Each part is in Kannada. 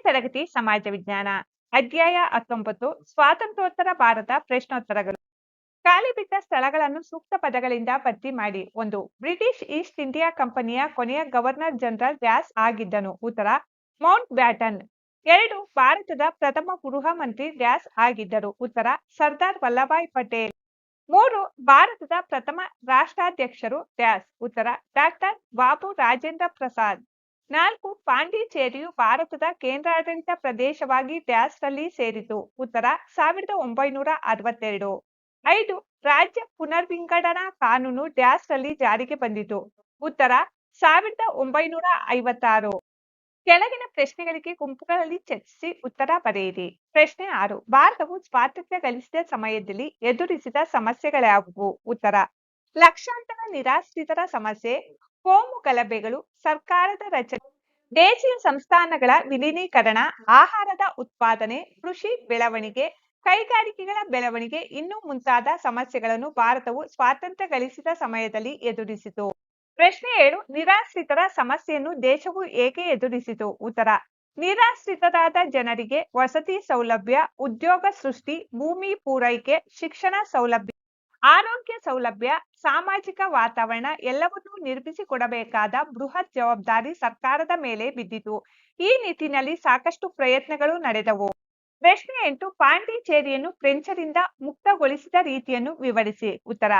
ತರಗತಿ ಸಮಾಜ ವಿಜ್ಞಾನ, ಅಧ್ಯಾಯ ಹತ್ತೊಂಬತ್ತು, ಸ್ವಾತಂತ್ರ್ಯೋತ್ತರ ಭಾರತ ಪ್ರಶ್ನೋತ್ತರಗಳು. ಖಾಲಿ ಬಿದ್ದ ಸ್ಥಳಗಳನ್ನು ಸೂಕ್ತ ಪದಗಳಿಂದ ಭರ್ತಿ ಮಾಡಿ. ಒಂದು, ಬ್ರಿಟಿಷ್ ಈಸ್ಟ್ ಇಂಡಿಯಾ ಕಂಪನಿಯ ಕೊನೆಯ ಗವರ್ನರ್ ಜನರಲ್ ವ್ಯಾಸ್ ಆಗಿದ್ದನು. ಉತ್ತರ, ಮೌಂಟ್ ಬ್ಯಾಟನ್. ಎರಡು, ಭಾರತದ ಪ್ರಥಮ ಗೃಹ ಮಂತ್ರಿ ವ್ಯಾಸ್ ಆಗಿದ್ದರು. ಉತ್ತರ, ಸರ್ದಾರ್ ವಲ್ಲಭಾಯ್ ಪಟೇಲ್. ಮೂರು, ಭಾರತದ ಪ್ರಥಮ ರಾಷ್ಟ್ರಾಧ್ಯಕ್ಷರು ವ್ಯಾಸ್. ಉತ್ತರ, ಡಾಕ್ಟರ್ ಬಾಬು ರಾಜೇಂದ್ರ ಪ್ರಸಾದ್. ನಾಲ್ಕು ಪಾಂಡಿಚೇರಿಯು ಭಾರತದ ಕೇಂದ್ರಾಡಳಿತ ಪ್ರದೇಶವಾಗಿ ಡ್ಯಾಸ್ ರಲ್ಲಿ ಸೇರಿತು ಉತ್ತರ ಸಾವಿರದ ಒಂಬೈನೂರ ಅರವತ್ತೆರಡು. ಐದು, ರಾಜ್ಯ ಪುನರ್ವಿಂಗಡಣಾ ಕಾನೂನು ಡ್ಯಾಸ್ ರಲ್ಲಿ ಜಾರಿಗೆ ಬಂದಿತು ಉತ್ತರ ಸಾವಿರದ ಒಂಬೈನೂರ ಐವತ್ತಾರು. ಕೆಳಗಿನ ಪ್ರಶ್ನೆಗಳಿಗೆ ಗುಂಪುಗಳಲ್ಲಿ ಚರ್ಚಿಸಿ ಉತ್ತರ ಬರೆಯಿರಿ. ಪ್ರಶ್ನೆ ಆರು, ಭಾರತವು ಸ್ವಾತಂತ್ರ್ಯ ಗಳಿಸಿದ ಸಮಯದಲ್ಲಿ ಎದುರಿಸಿದ ಸಮಸ್ಯೆಗಳ್ಯಾವುವು ಉತ್ತರ, ಲಕ್ಷಾಂತರ ನಿರಾಶ್ರಿತರ ಸಮಸ್ಯೆ ಕೋಮು ಗಲಭೆಗಳು, ಸರ್ಕಾರದ ರಚನೆ, ದೇಶೀಯ ಸಂಸ್ಥಾನಗಳ ವಿಲೀನೀಕರಣ, ಆಹಾರದ ಉತ್ಪಾದನೆ, ಕೃಷಿ ಬೆಳವಣಿಗೆ, ಕೈಗಾರಿಕೆಗಳ ಬೆಳವಣಿಗೆ ಇನ್ನೂ ಮುಂತಾದ ಸಮಸ್ಯೆಗಳನ್ನು ಭಾರತವು ಸ್ವಾತಂತ್ರ್ಯ ಗಳಿಸಿದ ಸಮಯದಲ್ಲಿ ಎದುರಿಸಿತು. ಪ್ರಶ್ನೆ ಏಳು, ನಿರಾಶ್ರಿತರ ಸಮಸ್ಯೆಯನ್ನು ದೇಶವು ಏಕೆ ಎದುರಿಸಿತು? ಉತ್ತರ, ನಿರಾಶ್ರಿತರಾದ ಜನರಿಗೆ ವಸತಿ ಸೌಲಭ್ಯ, ಉದ್ಯೋಗ ಸೃಷ್ಟಿ, ಭೂಮಿ ಪೂರೈಕೆ, ಶಿಕ್ಷಣ ಸೌಲಭ್ಯ. ಆರೋಗ್ಯ ಸೌಲಭ್ಯ, ಸಾಮಾಜಿಕ ವಾತಾವರಣ ಎಲ್ಲವನ್ನೂ ನಿರ್ಮಿಸಿಕೊಡಬೇಕಾದ ಬೃಹತ್ ಜವಾಬ್ದಾರಿ ಸರ್ಕಾರದ ಮೇಲೆ ಬಿದ್ದಿತು. ಈ ನಿಟ್ಟಿನಲ್ಲಿ ಸಾಕಷ್ಟು ಪ್ರಯತ್ನಗಳು ನಡೆದವು. ಪ್ರಶ್ನೆ ಎಂಟು, ಪಾಂಡಿಚೇರಿಯನ್ನು ಫ್ರೆಂಚರಿಂದ ಮುಕ್ತಗೊಳಿಸಿದ ರೀತಿಯನ್ನು ವಿವರಿಸಿ. ಉತ್ತರ,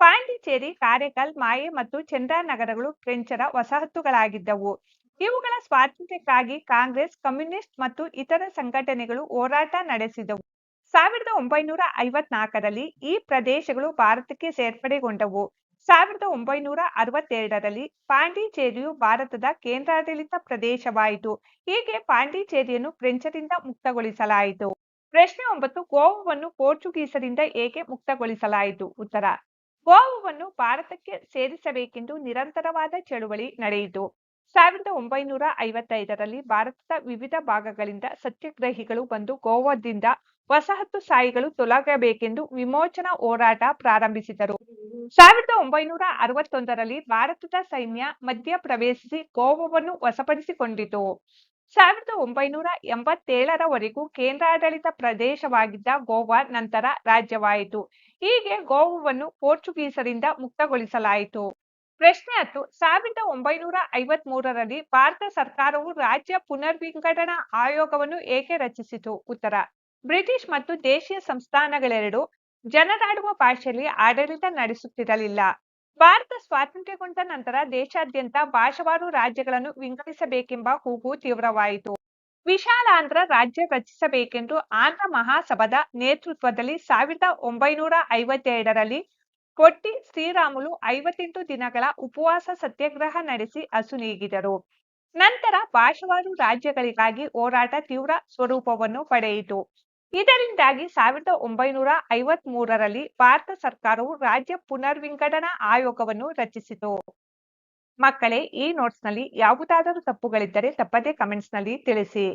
ಪಾಂಡಿಚೇರಿ ಕಾರೆಕಲ್ ಮಾಯೆ ಮತ್ತು ಚಂದ್ರ ನಗರಗಳು ಫ್ರೆಂಚರ ವಸಾಹತುಗಳಾಗಿದ್ದವು. ಇವುಗಳ ಸ್ವಾತಂತ್ರ್ಯಕ್ಕಾಗಿ ಕಾಂಗ್ರೆಸ್, ಕಮ್ಯುನಿಸ್ಟ್ ಮತ್ತು ಇತರ ಸಂಘಟನೆಗಳು ಹೋರಾಟ ನಡೆಸಿದವು. ಸಾವಿರದ ಒಂಬೈನೂರ ಐವತ್ನಾಲ್ಕರಲ್ಲಿ ಈ ಪ್ರದೇಶಗಳು ಭಾರತಕ್ಕೆ ಸೇರ್ಪಡೆಗೊಂಡವು. ಸಾವಿರದ ಒಂಬೈನೂರ ಅರವತ್ತೆರಡರಲ್ಲಿ ಪಾಂಡಿಚೇರಿಯು ಭಾರತದ ಕೇಂದ್ರಾಡಳಿತ ಪ್ರದೇಶವಾಯಿತು. ಹೀಗೆ ಪಾಂಡಿಚೇರಿಯನ್ನು ಫ್ರೆಂಚರಿಂದ ಮುಕ್ತಗೊಳಿಸಲಾಯಿತು. ಪ್ರಶ್ನೆ ಒಂಬತ್ತು, ಗೋವಾವನ್ನು ಪೋರ್ಚುಗೀಸರಿಂದ ಏಕೆ ಮುಕ್ತಗೊಳಿಸಲಾಯಿತು? ಉತ್ತರ, ಗೋವಾವನ್ನು ಭಾರತಕ್ಕೆ ಸೇರಿಸಬೇಕೆಂದು ನಿರಂತರವಾದ ಚಳುವಳಿ ನಡೆಯಿತು. ಸಾವಿರದ ಒಂಬೈನೂರ ಐವತ್ತೈದರಲ್ಲಿ ಭಾರತದ ವಿವಿಧ ಭಾಗಗಳಿಂದ ಸತ್ಯಾಗ್ರಹಿಗಳು ಬಂದು ಗೋವಾದಿಂದ ವಸಾಹತು ಸಾಯಿಗಳು ತೊಲಗಬೇಕೆಂದು ವಿಮೋಚನಾ ಹೋರಾಟ ಪ್ರಾರಂಭಿಸಿದರು. ಸಾವಿರದ ಒಂಬೈನೂರ ಅರವತ್ತೊಂದರಲ್ಲಿ ಭಾರತದ ಸೈನ್ಯ ಮಧ್ಯ ಪ್ರವೇಶಿಸಿ ಗೋವಾವನ್ನು ವಶಪಡಿಸಿಕೊಂಡಿತು. ಸಾವಿರದ ಒಂಬೈನೂರ ಎಂಬತ್ತೇಳರವರೆಗೂ ಕೇಂದ್ರಾಡಳಿತ ಪ್ರದೇಶವಾಗಿದ್ದ ಗೋವಾ ನಂತರ ರಾಜ್ಯವಾಯಿತು. ಹೀಗೆ ಗೋವಾವನ್ನು ಪೋರ್ಚುಗೀಸರಿಂದ ಮುಕ್ತಗೊಳಿಸಲಾಯಿತು. ಪ್ರಶ್ನೆ ಹತ್ತು. ಸಾವಿರದ ಒಂಬೈನೂರ ಐವತ್ತ್ ಮೂರರಲ್ಲಿ ಭಾರತ ಸರ್ಕಾರವು ರಾಜ್ಯ ಪುನರ್ವಿಂಗಡಣಾ ಆಯೋಗವನ್ನು ಏಕೆ ರಚಿಸಿತು? ಉತ್ತರ. ಬ್ರಿಟಿಷ್ ಮತ್ತು ದೇಶೀಯ ಸಂಸ್ಥಾನಗಳೆರಡು ಜನರಾಡುವ ಭಾಷೆಯಲ್ಲಿ ಆಡಳಿತ ನಡೆಸುತ್ತಿರಲಿಲ್ಲ. ಭಾರತ ಸ್ವಾತಂತ್ರ್ಯಗೊಂಡ ನಂತರ ದೇಶಾದ್ಯಂತ ಭಾಷಾವಾರು ರಾಜ್ಯಗಳನ್ನು ವಿಂಗಡಿಸಬೇಕೆಂಬ ಕೂಗು ತೀವ್ರವಾಯಿತು. ವಿಶಾಲಾಂಧ್ರ ರಾಜ್ಯ ರಚಿಸಬೇಕೆಂದು ಆಂಧ್ರ ಮಹಾಸಭಾದ ನೇತೃತ್ವದಲ್ಲಿ ಸಾವಿರದ ಒಂಬೈನೂರ ಐವತ್ತೆರಡರಲ್ಲಿ ಪೊಟ್ಟಿ ಶ್ರೀರಾಮುಲು ಐವತ್ತೆಂಟು ದಿನಗಳ ಉಪವಾಸ ಸತ್ಯಾಗ್ರಹ ನಡೆಸಿ ಹಸು ನೀಗಿದರು. ನಂತರ ಭಾಷವಾರು ರಾಜ್ಯಗಳಿಗಾಗಿ ಹೋರಾಟ ತೀವ್ರ ಸ್ವರೂಪವನ್ನು ಪಡೆಯಿತು. ಇದರಿಂದಾಗಿ ಸಾವಿರದ ಒಂಬೈನೂರ ಐವತ್ ಮೂರರಲ್ಲಿ ಭಾರತ ಸರ್ಕಾರವು ರಾಜ್ಯ ಪುನರ್ವಿಂಗಡಣಾ ಆಯೋಗವನ್ನು ರಚಿಸಿತು. ಮಕ್ಕಳೇ, ಈ ನೋಟ್ಸ್ನಲ್ಲಿ ಯಾವುದಾದರೂ ತಪ್ಪುಗಳಿದ್ದರೆ ತಪ್ಪದೇ ಕಮೆಂಟ್ಸ್ನಲ್ಲಿ ತಿಳಿಸಿ.